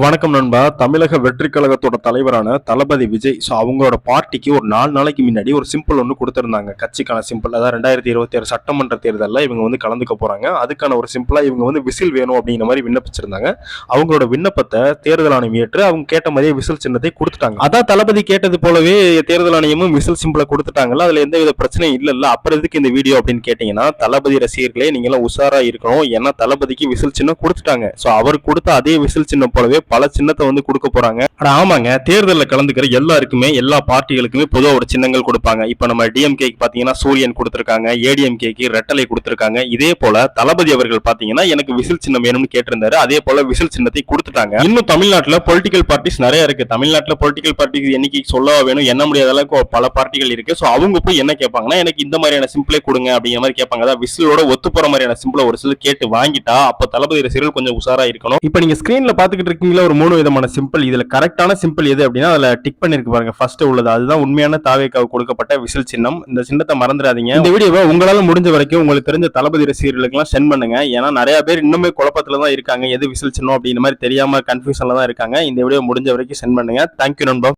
வணக்கம் நண்பா. தமிழக வெற்றி கழகத்தோட தலைவரான தளபதி விஜய். ஸோ அவங்களோட பார்ட்டிக்கு ஒரு நாலு நாளைக்கு முன்னாடி ஒரு சிம்பிள் ஒன்று கொடுத்துருந்தாங்க. கட்சிக்கான சிம்பிள். அதாவது ரெண்டாயிரத்தி இருபத்தி ஆறு சட்டமன்ற தேர்தலில் இவங்க வந்து கலந்துக்க போகிறாங்க அதுக்கான ஒரு சிம்பிளாக இவங்க வந்து விசில் வேணும் அப்படிங்கிற மாதிரி விண்ணப்பிச்சிருந்தாங்க. அவங்களோட விண்ணப்பத்தை தேர்தல் ஆணையம் ஏற்று அவங்க கேட்ட மாதிரியே விசில் சின்னத்தை கொடுத்துட்டாங்க. அதான் தளபதி கேட்டது போலவே தேர்தல் ஆணையமும் விசில் சிம்பிளை கொடுத்துட்டாங்கல்ல. அதில் எந்த வித பிரச்சனையும் இல்லைல்ல. அப்புறம் எதுக்கு இந்த வீடியோ அப்படின்னு கேட்டிங்கன்னா தளபதி ரசிகர்களே நீங்களாம் உஷாராக இருக்கணும். ஏன்னா தளபதிக்கு விசில் சின்னம் கொடுத்துட்டாங்க. ஸோ அவர் கொடுத்த அதே விசில் சின்னம் போலவே பல சின்னத்தை வந்து கொடுக்க போறாங்க. ஆனா ஆமாங்க. தேர்தலில் கலந்துக்கிற எல்லாருக்குமே எல்லா பார்ட்டிகளுக்குமே பொதுவாக ஒரு சின்னங்கள் கொடுப்பாங்க. இப்போ நம்ம டிஎம்கேக்கு பாத்தீங்கன்னா சூரியன் கொடுத்துருக்காங்க ஏடிஎம்கேக்கு ரெட்டலை கொடுத்துருக்காங்க. இதே போல தளபதி அவர்கள் பாத்தீங்கன்னா எனக்கு விசில் சின்னம் வேணும்னு கேட்டிருந்தாரு. அதே போல விசில் சின்னத்தை கொடுத்துட்டாங்க. இன்னும் தமிழ்நாட்டில் பொலிட்டிக்கல் பார்ட்டிஸ் நிறைய இருக்கு. தமிழ்நாட்டில் பொலிட்டிக்கல் பார்ட்டிஸ் எண்ணிக்கை சொல்ல வேணும் என்ன முடியாத அளவுக்கு பல பார்ட்டிகள் இருக்கு. ஸோ அவங்க போய் என்ன கேட்பாங்கன்னா எனக்கு இந்த மாதிரியான சிம்பிளே கொடுங்க அப்படிங்கிற மாதிரி கேட்பாங்க. அதாவது விசிலோட ஒத்து போற மாதிரியான சிம்பிளை ஒரு சில கேட்டு வாங்கிட்டா அப்ப தளபதி ரசிகர்கள் கொஞ்சம் உஷாரா இருக்கணும். இப்போ நீங்க ஸ்கிரீன்ல பாத்துக்கிட்டு இருக்கீங்களா ஒரு மூணு விதமான சிம்பிள் இதுல கரெக்டான சிம்பிள் எது அப்படின்னா அதுல டிக் பண்ணிருக்கு பாருங்க. ஃபர்ஸ்ட் உள்ளது. அதுதான் உண்மையான தாவேக்காவுக்கு கொடுக்கப்பட்ட விசில் சின்னம். இந்த சின்னத்தை மறந்துடாதீங்க. இந்த வீடியோவை உங்களால முடிஞ்ச வரைக்கும் உங்களுக்கு தெரிஞ்ச தளபதி ரசிகர்களுக்குலாம் சென்ட் பண்ணுங்க. ஏன்னா நிறைய பேர் இன்னுமே குழப்பத்தில் தான் இருக்காங்க. எது விசில் சின்னம் அப்படின்ற மாதிரி தெரியாம கன்ஃபியூஷனில் தான் இருக்காங்க. இந்த வீடியோ முடிஞ்ச வரைக்கும் சென்ட் பண்ணுங்க. தேங்க்யூ நண்பா.